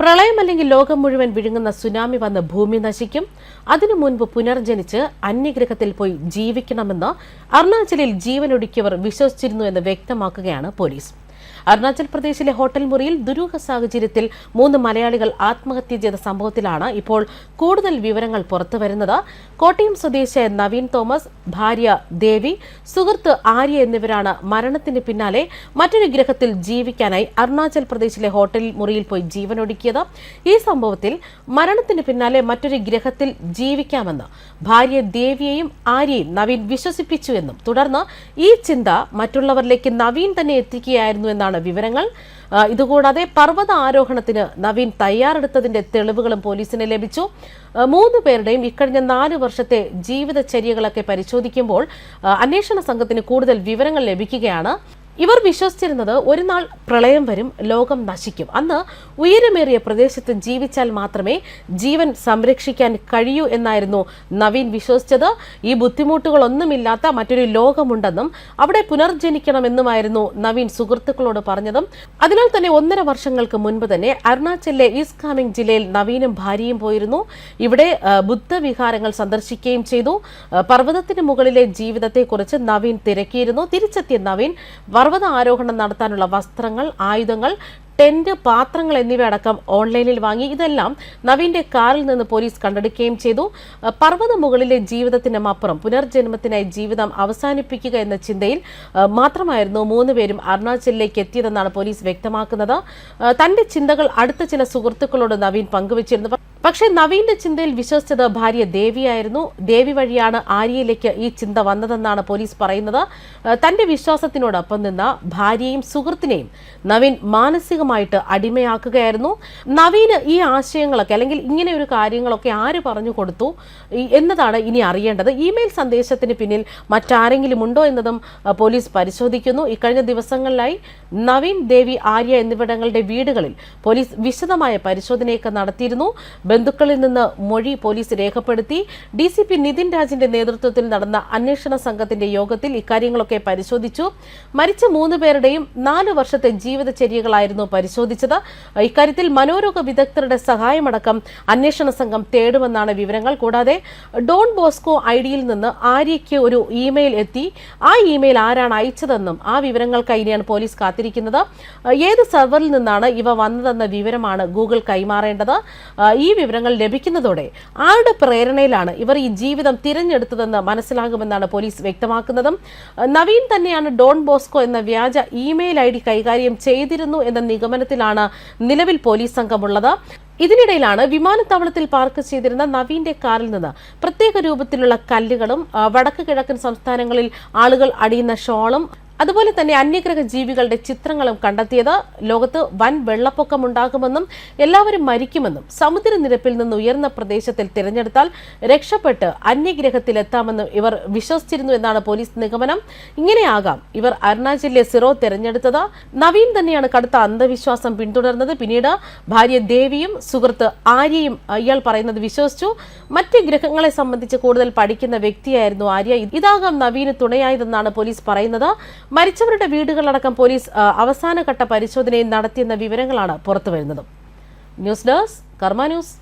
പ്രളയം അല്ലെങ്കിൽ ലോകം മുഴുവൻ വിഴുങ്ങുന്ന സുനാമി വന്ന് ഭൂമി നശിക്കും. അതിനു മുൻപ് പുനർജനിച്ച് അന്യഗ്രഹത്തിൽ പോയി ജീവിക്കണമെന്ന് അരുണാചലിൽ ജീവനൊടുക്കിയവർ വിശ്വസിച്ചിരുന്നു എന്ന് വ്യക്തമാക്കുകയാണ് പോലീസ്. അരുണാചൽ പ്രദേശിലെ ഹോട്ടൽ മുറിയിൽ ദുരൂഹ സാഹചര്യത്തിൽ മൂന്ന് മലയാളികൾ ആത്മഹത്യ ചെയ്ത സംഭവത്തിലാണ് ഇപ്പോൾ കൂടുതൽ വിവരങ്ങൾ പുറത്തുവരുന്നത് കോട്ടയം സ്വദേശിയായ നവീൻ തോമസ് ഭാര്യ ദേവി സുഹൃത്ത് ആര്യ എന്നിവരാണ് മരണത്തിന് പിന്നാലെ മറ്റൊരു ഗ്രഹത്തിൽ ജീവിക്കാനായി അരുണാചൽ പ്രദേശിലെ ഹോട്ടൽ മുറിയിൽ പോയി ജീവനൊടുക്കിയത്. ഈ സംഭവത്തിൽ മരണത്തിന് പിന്നാലെ മറ്റൊരു ഗ്രഹത്തിൽ ജീവിക്കാമെന്ന് ഭാര്യ ദേവിയെയും ആര്യയും നവീൻ വിശ്വസിപ്പിച്ചു എന്നും തുടർന്ന് ഈ ചിന്ത മറ്റുള്ളവരിലേക്ക് നവീൻ തന്നെ എത്തിക്കുകയായിരുന്നു എന്നാണ് വിവരങ്ങൾ. ആ, ഇതുകൂടാതെ പർവത ആരോഹണത്തിന് നവീൻ തയ്യാറെടുത്തതിന്റെ തെളിവുകളും പോലീസിന് ലഭിച്ചു. മൂന്ന് പേരുടെയും ഇക്കഴിഞ്ഞ നാല് വർഷത്തെ ജീവിതചര്യകളൊക്കെ പരിശോധിക്കുമ്പോൾ അന്വേഷണ സംഘത്തിന് കൂടുതൽ വിവരങ്ങൾ ലഭിക്കുകയാണ്. ഇവർ വിശ്വസിച്ചിരുന്നത് ഒരു നാൾ പ്രളയം വരും ലോകം നശിക്കും. അന്ന് ഉയരമേറിയ പ്രദേശത്ത് ജീവിച്ചാൽ മാത്രമേ ജീവൻ സംരക്ഷിക്കാൻ കഴിയൂ എന്നായിരുന്നു നവീൻ വിശ്വസിച്ചത്. ഈ ബുദ്ധിമുട്ടുകളൊന്നുമില്ലാത്ത മറ്റൊരു ലോകമുണ്ടെന്നും അവിടെ പുനർജനിക്കണമെന്നുമായിരുന്നു നവീൻ സുഹൃത്തുക്കളോട് പറഞ്ഞതും. അതിനാൽ തന്നെ ഒന്നര വർഷങ്ങൾക്ക് മുൻപ് തന്നെ അരുണാചലിലെ ഈസ്റ്റ് കാമിംഗ് ജില്ലയിൽ നവീനും ഭാര്യയും പോയിരുന്നു. ഇവിടെ ബുദ്ധവിഹാരങ്ങൾ സന്ദർശിക്കുകയും ചെയ്തു. പർവതത്തിന് മുകളിലെ ജീവിതത്തെക്കുറിച്ച് നവീൻ തിരക്കിയിരുന്നു. തിരിച്ചെത്തിയ നവീൻ പർവത ആരോഹണം നടത്താനുള്ള വസ്ത്രങ്ങൾ ആയുധങ്ങൾ ടെന്റ് പാത്രങ്ങൾ എന്നിവ അടക്കം ഓൺലൈനിൽ വാങ്ങി ഇതെല്ലാം നവീന്റെ കാറിൽ നിന്ന് പോലീസ് കണ്ടെടുക്കുകയും ചെയ്തു. പർവത മുകളിലെ ജീവിതത്തിനും അപ്പുറം പുനർജന്മത്തിനായി ജീവിതം അവസാനിപ്പിക്കുക എന്ന ചിന്തയിൽ മാത്രമായിരുന്നു മൂന്നുപേരും അരുണാചലിലേക്ക് എത്തിയതെന്നാണ് പോലീസ് വ്യക്തമാക്കുന്നത്. തന്റെ ചിന്തകൾ അടുത്ത ചില സുഹൃത്തുക്കളോട് നവീൻ പങ്കുവച്ചിരുന്നു. പക്ഷേ നവീന്റെ ചിന്തയിൽ വിശ്വസിച്ചത് ഭാര്യ ദേവിയായിരുന്നു. ദേവി വഴിയാണ് ആര്യയിലേക്ക് ഈ ചിന്ത വന്നതെന്നാണ് പോലീസ് പറയുന്നത്. തന്റെ വിശ്വാസത്തിനോടൊപ്പം നിന്ന ഭാര്യയും സുഹൃത്തിനെയും നവീൻ മാനസികമായിട്ട് അടിമയാക്കുകയായിരുന്നു. നവീന് ഈ ആശയങ്ങളൊക്കെ അല്ലെങ്കിൽ ഇങ്ങനെ ഒരു കാര്യങ്ങളൊക്കെ ആര് പറഞ്ഞു കൊടുത്തു എന്നതാണ് ഇനി അറിയേണ്ടത്. ഇമെയിൽ സന്ദേശത്തിന് പിന്നിൽ മറ്റാരെങ്കിലും ഉണ്ടോ എന്നതും പോലീസ് പരിശോധിക്കുന്നു. ഇക്കഴിഞ്ഞ ദിവസങ്ങളിലായി നവീൻ ദേവി ആര്യ എന്നിവിടങ്ങളുടെ വീടുകളിൽ പോലീസ് വിശദമായ പരിശോധനയൊക്കെ നടത്തിയിരുന്നു. ബന്ധുക്കളിൽ നിന്ന് മൊഴി പോലീസ് രേഖപ്പെടുത്തി ഡി സി പി നിതിൻ രാജിന്റെ നേതൃത്വത്തിൽ നടന്ന അന്വേഷണ സംഘത്തിന്റെ യോഗത്തിൽ ഇക്കാര്യങ്ങളൊക്കെ പരിശോധിച്ചു. മരിച്ച മൂന്ന് പേരുടെയും നാല് വർഷത്തെ ജീവിതചര്യകളായിരുന്നു പരിശോധിച്ചത്. ഇക്കാര്യത്തിൽ മനോരോഗ വിദഗ്ധരുടെ സഹായമടക്കം അന്വേഷണ സംഘം തേടുമെന്നാണ് വിവരങ്ങൾ. കൂടാതെ ഡോൺ ബോസ്കോ ഐ ഡിയിൽ നിന്ന് ആര്യയ്ക്ക് ഒരു ഇമെയിൽ എത്തി. ആ ഇമെയിൽ ആരാണ് അയച്ചതെന്നും ആ വിവരങ്ങൾ ഇനിയാണ് പോലീസ് കാത്തിരിക്കുന്നത്. ഏത് സെർവറിൽ നിന്നാണ് ഇവ വന്നതെന്ന വിവരമാണ് ഗൂഗിൾ കൈമാറേണ്ടത്. ഈ വിവരങ്ങൾ ലഭിക്കുന്നതോടെ ആരുടെ പ്രേരണയിലാണ് ഇവർ ഈ ജീവിതം തിരഞ്ഞെടുത്തതെന്ന് മനസ്സിലാകുമെന്നാണ് പോലീസ് വ്യക്തമാക്കുന്നതും. നവീൻ തന്നെയാണ് ഡോൺ ബോസ്കോ എന്ന വ്യാജ ഇമെയിൽ ഐ ഡി കൈകാര്യം ചെയ്തിരുന്നു എന്ന നിഗമനത്തിലാണ് നിലവിൽ പോലീസ് സംഘമുള്ളത്. ഇതിനിടയിലാണ് വിമാനത്താവളത്തിൽ പാർക്ക് ചെയ്തിരുന്ന നവീന്റെ കാറിൽ നിന്ന് പ്രത്യേക രൂപത്തിലുള്ള കല്ലുകളും വടക്ക് കിഴക്കൻ സംസ്ഥാനങ്ങളിൽ ആളുകൾ അടിയുന്ന ഷോളും അതുപോലെ തന്നെ അന്യഗ്രഹ ജീവികളുടെ ചിത്രങ്ങളും കണ്ടെത്തിയത് ലോകത്ത് വൻ വെള്ളപ്പൊക്കമുണ്ടാകുമെന്നും എല്ലാവരും മരിക്കുമെന്നും സമുദ്രനിരപ്പിൽ നിന്ന് ഉയർന്ന പ്രദേശത്തിൽ തിരഞ്ഞെടുത്താൽ രക്ഷപ്പെട്ട് അന്യഗ്രഹത്തിലെത്താമെന്നും ഇവർ വിശ്വസിച്ചിരുന്നു എന്നാണ് പോലീസ് നിഗമനം. ഇങ്ങനെയാകാം ഇവർ അരുണാചലിലെ സിറോ തിരഞ്ഞെടുത്തത്. നവീൻ തന്നെയാണ് കടുത്ത അന്ധവിശ്വാസം പിന്തുടർന്നത്. പിന്നീട് ഭാര്യ ദേവിയും സുഹൃത്ത് ആര്യയും ഇയാൾ പറയുന്നത് വിശ്വസിച്ചു. മറ്റ് ഗ്രഹങ്ങളെ സംബന്ധിച്ച് കൂടുതൽ പഠിക്കുന്ന വ്യക്തിയായിരുന്നു ആര്യ. ഇതാകാം നവീന് തുണയായതെന്നാണ് പോലീസ് പറയുന്നത്. മരിച്ചവരുടെ വീടുകളടക്കം പോലീസ് അവസാനഘട്ട പരിശോധനയും നടത്തിയെന്ന വിവരങ്ങളാണ് പുറത്തുവരുന്നത്. News desk Karma news.